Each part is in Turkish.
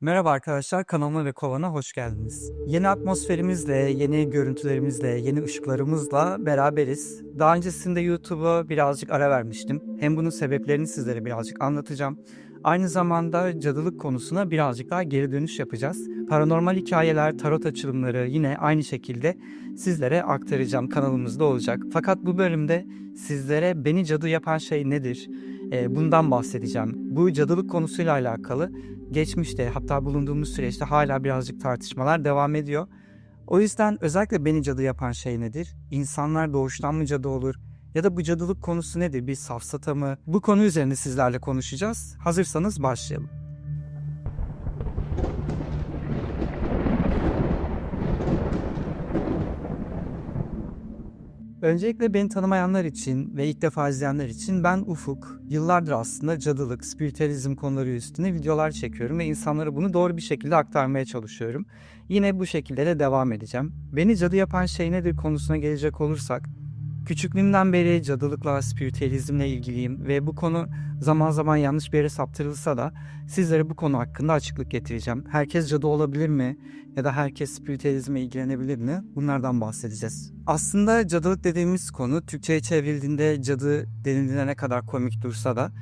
Merhaba arkadaşlar, kanalıma ve kovana hoş geldiniz. Yeni atmosferimizle, yeni görüntülerimizle, yeni ışıklarımızla beraberiz. Daha öncesinde YouTube'a birazcık ara vermiştim. Hem bunun sebeplerini sizlere birazcık anlatacağım. Aynı zamanda cadılık konusuna birazcık daha geri dönüş yapacağız. Paranormal hikayeler, tarot açılımları yine aynı şekilde sizlere aktaracağım kanalımızda olacak. Fakat bu bölümde sizlere beni cadı yapan şey nedir? Ee, bundan bahsedeceğim. Bu cadılık konusuyla alakalı geçmişte hatta bulunduğumuz süreçte hala birazcık tartışmalar devam ediyor. O yüzden özellikle beni cadı yapan şey nedir? İnsanlar doğuştan mı cadı olur? Ya da bu cadılık konusu nedir? Bir safsata mı? Bu konu üzerine sizlerle konuşacağız. Hazırsanız başlayalım. Öncelikle beni tanımayanlar için ve ilk defa izleyenler için ben Ufuk. Yıllardır aslında cadılık, spiritüalizm konuları üstüne videolar çekiyorum ve insanlara bunu doğru bir şekilde aktarmaya çalışıyorum. Yine bu şekilde de devam edeceğim. Beni cadı yapan şey nedir konusuna gelecek olursak, küçüklüğümden beri cadılıkla, spiritüalizmle ilgiliyim ve bu konu zaman zaman yanlış bir yere saptırılsa da sizlere bu konu hakkında açıklık getireceğim. Herkes cadı olabilir mi? Ya da herkes spiritüalizme ilgilenebilir mi? Bunlardan bahsedeceğiz. Aslında cadılık dediğimiz konu Türkçe'ye çevrildiğinde cadı denildiğinde ne kadar komik dursa da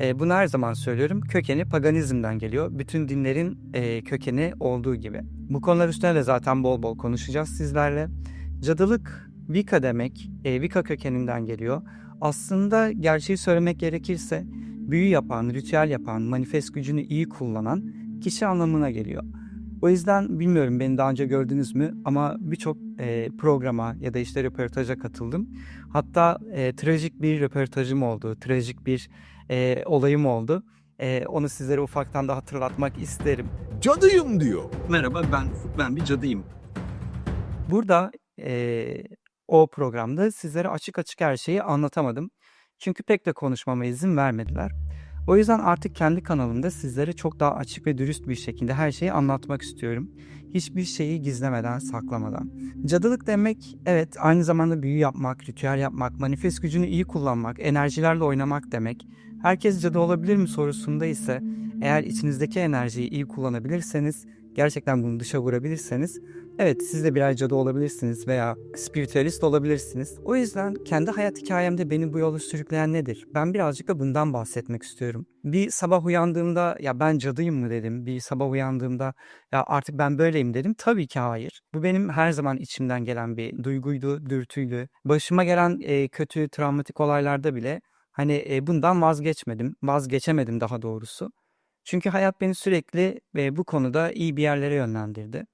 e, bunu her zaman söylüyorum. Kökeni paganizmden geliyor. Bütün dinlerin e, kökeni olduğu gibi. Bu konular üstüne de zaten bol bol konuşacağız sizlerle. Cadılık Wicca demek. E, Wicca kökeninden geliyor. Aslında gerçeği söylemek gerekirse büyü yapan, ritüel yapan, manifest gücünü iyi kullanan kişi anlamına geliyor. O yüzden bilmiyorum beni daha önce gördünüz mü ama birçok e, programa ya da işte röportaja katıldım. Hatta e, trajik bir röportajım oldu, trajik bir e, olayım oldu. E, onu sizlere ufaktan da hatırlatmak isterim. Cadıyım diyor. Merhaba ben ben bir cadıyım. Burada e, o programda sizlere açık açık her şeyi anlatamadım. Çünkü pek de konuşmama izin vermediler. O yüzden artık kendi kanalımda sizlere çok daha açık ve dürüst bir şekilde her şeyi anlatmak istiyorum. Hiçbir şeyi gizlemeden, saklamadan. Cadılık demek evet aynı zamanda büyü yapmak, ritüel yapmak, manifest gücünü iyi kullanmak, enerjilerle oynamak demek. Herkes cadı olabilir mi sorusunda ise eğer içinizdeki enerjiyi iyi kullanabilirseniz, gerçekten bunu dışa vurabilirseniz Evet siz de birer cadı olabilirsiniz veya spiritüalist olabilirsiniz. O yüzden kendi hayat hikayemde beni bu yola sürükleyen nedir? Ben birazcık da bundan bahsetmek istiyorum. Bir sabah uyandığımda ya ben cadıyım mı dedim. Bir sabah uyandığımda ya artık ben böyleyim dedim. Tabii ki hayır. Bu benim her zaman içimden gelen bir duyguydu, dürtüydü. Başıma gelen e, kötü, travmatik olaylarda bile hani e, bundan vazgeçmedim. Vazgeçemedim daha doğrusu. Çünkü hayat beni sürekli e, bu konuda iyi bir yerlere yönlendirdi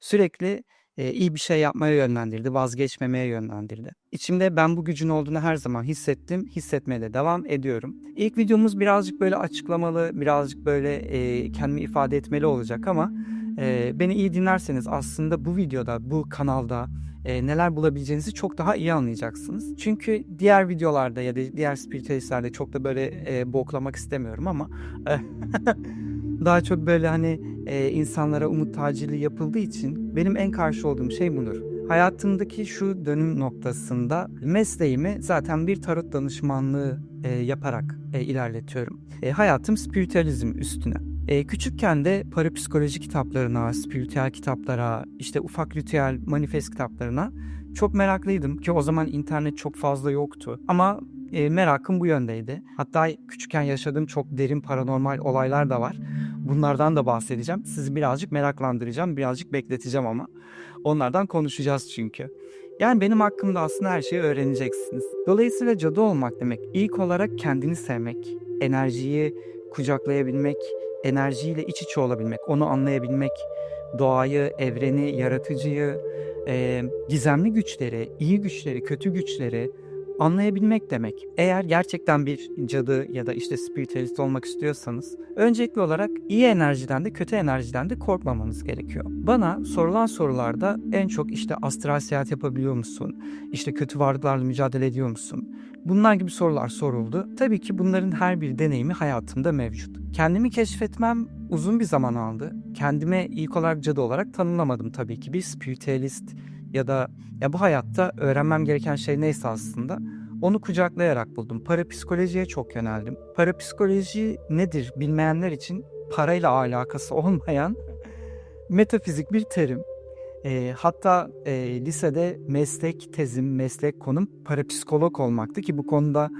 sürekli e, iyi bir şey yapmaya yönlendirdi, vazgeçmemeye yönlendirdi. İçimde ben bu gücün olduğunu her zaman hissettim, hissetmeye de devam ediyorum. İlk videomuz birazcık böyle açıklamalı, birazcık böyle e, kendimi ifade etmeli olacak ama e, beni iyi dinlerseniz aslında bu videoda, bu kanalda e, neler bulabileceğinizi çok daha iyi anlayacaksınız. Çünkü diğer videolarda ya da diğer spiritualistlerde çok da böyle e, boklamak istemiyorum ama daha çok böyle hani e, insanlara umut tacili yapıldığı için benim en karşı olduğum şey budur. Hayatımdaki şu dönüm noktasında mesleğimi zaten bir tarot danışmanlığı e, yaparak e, ilerletiyorum. E, hayatım spiritüalizm üstüne. E, küçükken de parapsikoloji kitaplarına, spiritüel kitaplara, işte ufak ritüel, manifest kitaplarına çok meraklıydım ki o zaman internet çok fazla yoktu. Ama e, merakım bu yöndeydi. Hatta küçükken yaşadığım çok derin paranormal olaylar da var. Bunlardan da bahsedeceğim. Sizi birazcık meraklandıracağım, birazcık bekleteceğim ama. Onlardan konuşacağız çünkü. Yani benim hakkımda aslında her şeyi öğreneceksiniz. Dolayısıyla cadı olmak demek ilk olarak kendini sevmek, enerjiyi kucaklayabilmek, enerjiyle iç içe olabilmek, onu anlayabilmek, doğayı, evreni, yaratıcıyı, e, gizemli güçleri, iyi güçleri, kötü güçleri anlayabilmek demek. Eğer gerçekten bir cadı ya da işte spiritüalist olmak istiyorsanız öncelikli olarak iyi enerjiden de kötü enerjiden de korkmamanız gerekiyor. Bana sorulan sorularda en çok işte astral seyahat yapabiliyor musun? İşte kötü varlıklarla mücadele ediyor musun? Bunlar gibi sorular soruldu. Tabii ki bunların her bir deneyimi hayatımda mevcut. Kendimi keşfetmem uzun bir zaman aldı. Kendime ilk olarak cadı olarak tanımlamadım tabii ki. Bir spiritüalist ya da ya bu hayatta öğrenmem gereken şey neyse aslında onu kucaklayarak buldum. Parapsikolojiye çok yöneldim. Parapsikoloji nedir bilmeyenler için parayla alakası olmayan metafizik bir terim. Eee, hatta, eee, lisede meslek tezim, meslek konum parapsikolog olmaktı ki bu konuda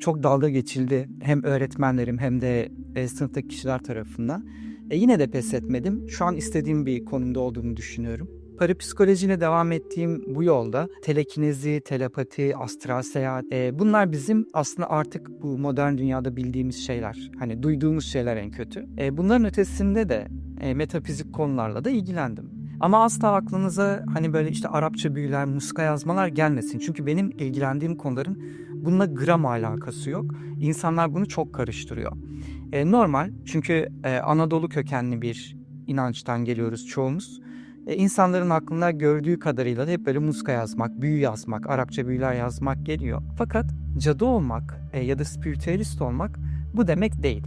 çok dalga geçildi hem öğretmenlerim hem de, eee, sınıftaki kişiler tarafından. E, yine de pes etmedim. Şu an istediğim bir konumda olduğumu düşünüyorum. Parapsikolojiyle devam ettiğim bu yolda telekinezi, telepati, astral seyahat, eee, bunlar bizim aslında artık bu modern dünyada bildiğimiz şeyler. Hani duyduğumuz şeyler en kötü. Eee, bunların ötesinde de, eee, metafizik konularla da ilgilendim. Ama asla aklınıza hani böyle işte Arapça büyüler, muska yazmalar gelmesin. Çünkü benim ilgilendiğim konuların bununla gram alakası yok. İnsanlar bunu çok karıştırıyor. Eee, normal çünkü, eee, Anadolu kökenli bir inançtan geliyoruz çoğumuz. E, insanların aklına gördüğü kadarıyla da hep böyle muska yazmak, büyü yazmak, Arapça büyüler yazmak geliyor. Fakat cadı olmak, eee, ya da spiritüalist olmak bu demek değil.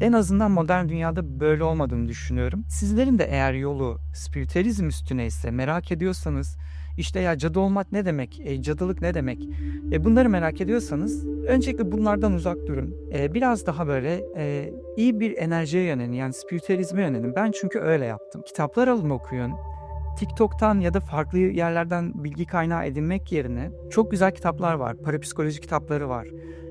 En azından modern dünyada böyle olmadığını düşünüyorum. Sizlerin de eğer yolu spiritüalizm üstüneyse, merak ediyorsanız, işte ya cadı olmak ne demek, eee, cadılık ne demek, e, bunları merak ediyorsanız öncelikle bunlardan uzak durun. Eee, biraz daha böyle, eee, iyi bir enerjiye yönelin yani spiritüalizme yönelin. Ben çünkü öyle yaptım. Kitaplar alın okuyun. TikTok'tan ya da farklı yerlerden bilgi kaynağı edinmek yerine çok güzel kitaplar var. Parapsikoloji kitapları var.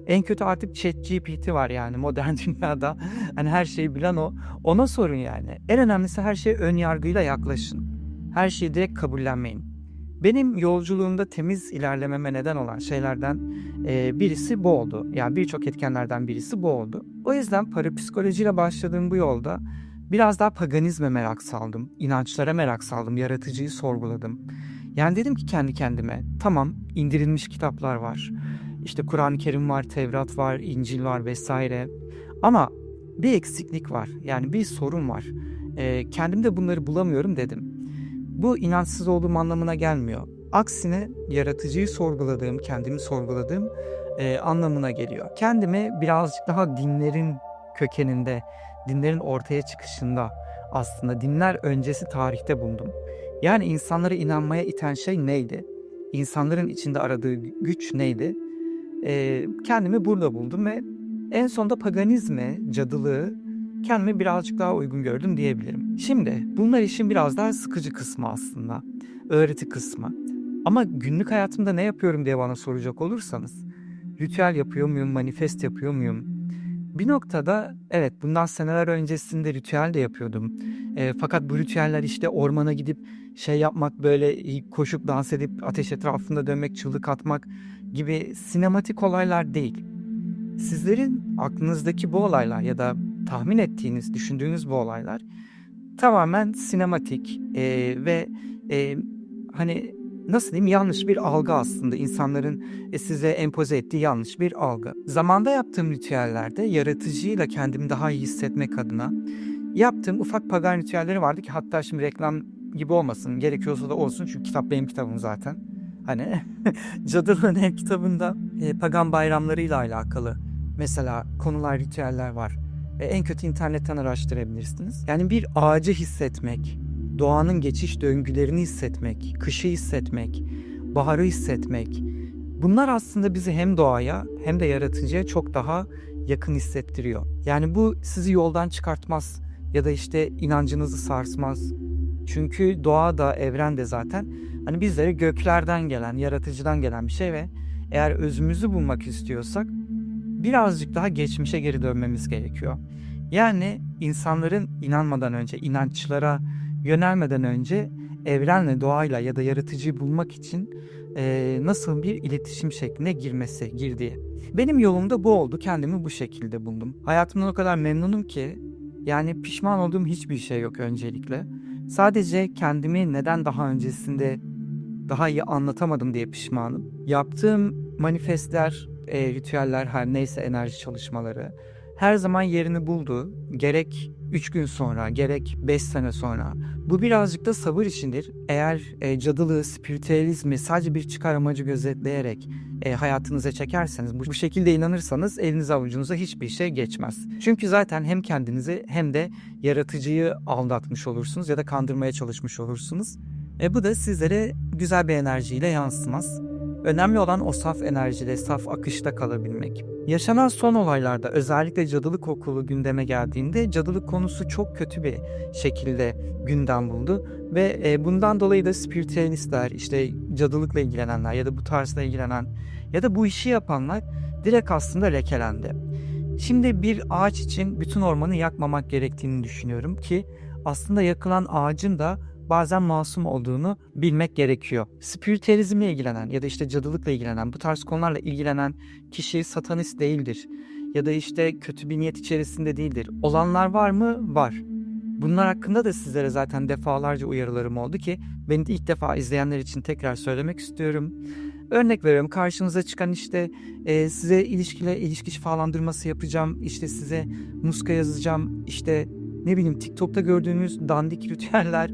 En kötü artık ChatGPT var yani modern dünyada. Hani her şeyi bilen o. Ona sorun yani. En önemlisi her şeye ön yargıyla yaklaşın. Her şeyi direkt kabullenmeyin. Benim yolculuğumda temiz ilerlememe neden olan şeylerden eee, birisi bu oldu. Yani birçok etkenlerden birisi bu oldu. O yüzden parapsikolojiyle başladığım bu yolda biraz daha paganizme merak saldım. inançlara merak saldım. Yaratıcıyı sorguladım. Yani dedim ki kendi kendime tamam indirilmiş kitaplar var. İşte Kur'an-ı Kerim var, Tevrat var, İncil var vesaire. Ama bir eksiklik var. Yani bir sorun var. Eee, kendimde bunları bulamıyorum dedim. Bu inançsız olduğum anlamına gelmiyor. Aksine yaratıcıyı sorguladığım, kendimi sorguladığım eee, anlamına geliyor. Kendimi birazcık daha dinlerin kökeninde, dinlerin ortaya çıkışında aslında dinler öncesi tarihte buldum. Yani insanları inanmaya iten şey neydi? İnsanların içinde aradığı güç neydi? Eee, kendimi burada buldum ve en sonunda paganizme, cadılığı kendime birazcık daha uygun gördüm diyebilirim. Şimdi bunlar işin biraz daha sıkıcı kısmı aslında. Öğreti kısmı. Ama günlük hayatımda ne yapıyorum diye bana soracak olursanız ritüel yapıyor muyum, manifest yapıyor muyum? Bir noktada evet bundan seneler öncesinde ritüel de yapıyordum. Eee, fakat bu ritüeller işte ormana gidip şey yapmak böyle koşup dans edip ateş etrafında dönmek, çığlık atmak gibi sinematik olaylar değil. Sizlerin aklınızdaki bu olaylar ya da tahmin ettiğiniz, düşündüğünüz bu olaylar tamamen sinematik eee, ve eee, hani nasıl diyeyim yanlış bir algı aslında insanların e, size empoze ettiği yanlış bir algı. Zamanda yaptığım ritüellerde yaratıcıyla kendimi daha iyi hissetmek adına yaptığım ufak pagan ritüelleri vardı ki hatta şimdi reklam gibi olmasın gerekiyorsa da olsun çünkü kitap benim kitabım zaten. Hani Cadılığın Ev kitabında e, pagan bayramlarıyla alakalı mesela konular, ritüeller var. E, en kötü internetten araştırabilirsiniz. Yani bir ağacı hissetmek, doğanın geçiş döngülerini hissetmek, kışı hissetmek, baharı hissetmek. Bunlar aslında bizi hem doğaya hem de yaratıcıya çok daha yakın hissettiriyor. Yani bu sizi yoldan çıkartmaz ya da işte inancınızı sarsmaz. Çünkü doğa da evren de zaten hani bizlere göklerden gelen, yaratıcıdan gelen bir şey ve eğer özümüzü bulmak istiyorsak birazcık daha geçmişe geri dönmemiz gerekiyor. Yani insanların inanmadan önce, inançlara yönelmeden önce evrenle, doğayla ya da yaratıcıyı bulmak için eee, nasıl bir iletişim şekline girmesi, girdiği. Benim yolumda bu oldu. Kendimi bu şekilde buldum. Hayatımdan o kadar memnunum ki yani pişman olduğum hiçbir şey yok öncelikle. Sadece kendimi neden daha öncesinde daha iyi anlatamadım diye pişmanım. Yaptığım manifestler, e, ritüeller her neyse enerji çalışmaları her zaman yerini buldu. Gerek 3 gün sonra, gerek 5 sene sonra. Bu birazcık da sabır işindir. Eğer e, cadılığı, spiritüalizmi sadece bir çıkar amacı gözetleyerek e, hayatınıza çekerseniz, bu, bu şekilde inanırsanız eliniz avucunuza hiçbir şey geçmez. Çünkü zaten hem kendinizi hem de yaratıcıyı aldatmış olursunuz ya da kandırmaya çalışmış olursunuz. E, bu da sizlere güzel bir enerjiyle yansımaz. Önemli olan o saf enerjide, saf akışta kalabilmek. Yaşanan son olaylarda özellikle cadılık okulu gündeme geldiğinde cadılık konusu çok kötü bir şekilde gündem buldu ve e, bundan dolayı da spiritüalistler, işte cadılıkla ilgilenenler ya da bu tarzla ilgilenen ya da bu işi yapanlar direkt aslında lekelendi. Şimdi bir ağaç için bütün ormanı yakmamak gerektiğini düşünüyorum ki aslında yakılan ağacın da bazen masum olduğunu bilmek gerekiyor. Spiritüalizmle ilgilenen ya da işte cadılıkla ilgilenen, bu tarz konularla ilgilenen kişi satanist değildir. Ya da işte kötü bir niyet içerisinde değildir. Olanlar var mı? Var. Bunlar hakkında da sizlere zaten defalarca uyarılarım oldu ki beni de ilk defa izleyenler için tekrar söylemek istiyorum. Örnek veriyorum karşınıza çıkan işte e, size ilişkile ilişki şifalandırması yapacağım, işte size muska yazacağım, işte ne bileyim TikTok'ta gördüğünüz dandik ritüeller.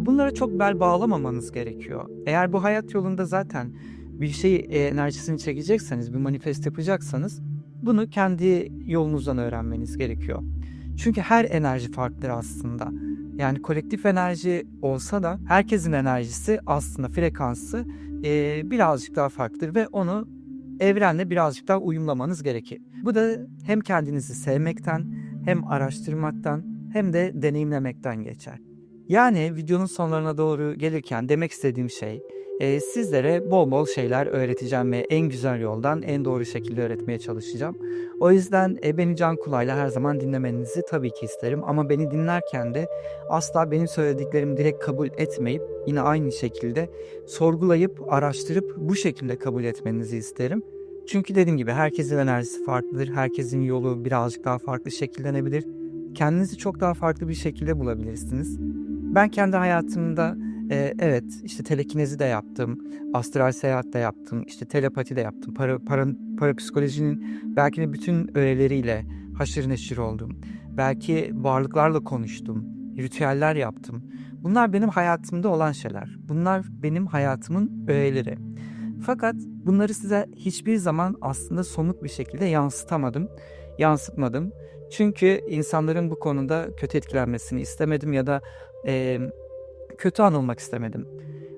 Bunlara çok bel bağlamamanız gerekiyor. Eğer bu hayat yolunda zaten bir şey e, enerjisini çekecekseniz, bir manifest yapacaksanız bunu kendi yolunuzdan öğrenmeniz gerekiyor. Çünkü her enerji farklıdır aslında. Yani kolektif enerji olsa da herkesin enerjisi aslında frekansı e, birazcık daha farklıdır ve onu evrenle birazcık daha uyumlamanız gerekir. Bu da hem kendinizi sevmekten hem araştırmaktan hem de deneyimlemekten geçer. Yani videonun sonlarına doğru gelirken demek istediğim şey e, sizlere bol bol şeyler öğreteceğim ve en güzel yoldan en doğru şekilde öğretmeye çalışacağım. O yüzden e, beni can kulağıyla her zaman dinlemenizi tabii ki isterim ama beni dinlerken de asla benim söylediklerimi direkt kabul etmeyip yine aynı şekilde sorgulayıp araştırıp bu şekilde kabul etmenizi isterim. Çünkü dediğim gibi herkesin enerjisi farklıdır. Herkesin yolu birazcık daha farklı şekillenebilir. Kendinizi çok daha farklı bir şekilde bulabilirsiniz. Ben kendi hayatımda e, evet işte telekinezi de yaptım, astral seyahat de yaptım, işte telepati de yaptım, para, para, parapsikolojinin belki de bütün öğeleriyle haşır neşir oldum. Belki varlıklarla konuştum, ritüeller yaptım. Bunlar benim hayatımda olan şeyler. Bunlar benim hayatımın öğeleri. Fakat bunları size hiçbir zaman aslında somut bir şekilde yansıtamadım, yansıtmadım. Çünkü insanların bu konuda kötü etkilenmesini istemedim ya da e, kötü anılmak istemedim.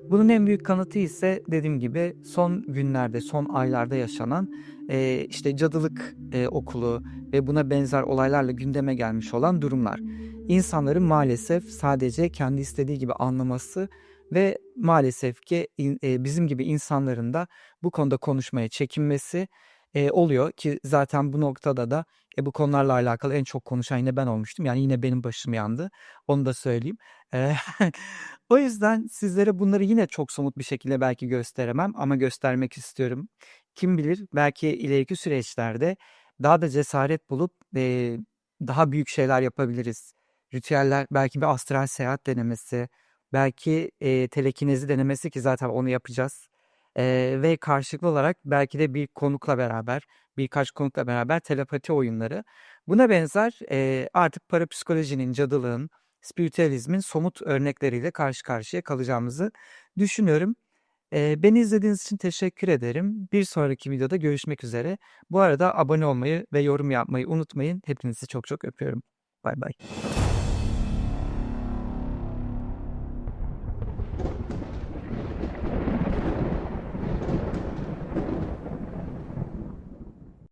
Bunun en büyük kanıtı ise dediğim gibi son günlerde, son aylarda yaşanan e, işte cadılık e, okulu ve buna benzer olaylarla gündeme gelmiş olan durumlar. İnsanların maalesef sadece kendi istediği gibi anlaması ve maalesef ki e, bizim gibi insanların da bu konuda konuşmaya çekinmesi e, oluyor ki zaten bu noktada da e, bu konularla alakalı en çok konuşan yine ben olmuştum. Yani yine benim başım yandı. Onu da söyleyeyim. E, o yüzden sizlere bunları yine çok somut bir şekilde belki gösteremem ama göstermek istiyorum. Kim bilir belki ileriki süreçlerde daha da cesaret bulup e, daha büyük şeyler yapabiliriz. Ritüeller belki bir astral seyahat denemesi, belki e, telekinezi denemesi ki zaten onu yapacağız. Eee, ve karşılıklı olarak belki de bir konukla beraber, birkaç konukla beraber telepati oyunları. Buna benzer, eee, artık parapsikolojinin, cadılığın, spiritüalizmin somut örnekleriyle karşı karşıya kalacağımızı düşünüyorum. Eee, beni izlediğiniz için teşekkür ederim. Bir sonraki videoda görüşmek üzere. Bu arada abone olmayı ve yorum yapmayı unutmayın. Hepinizi çok çok öpüyorum. Bay bay.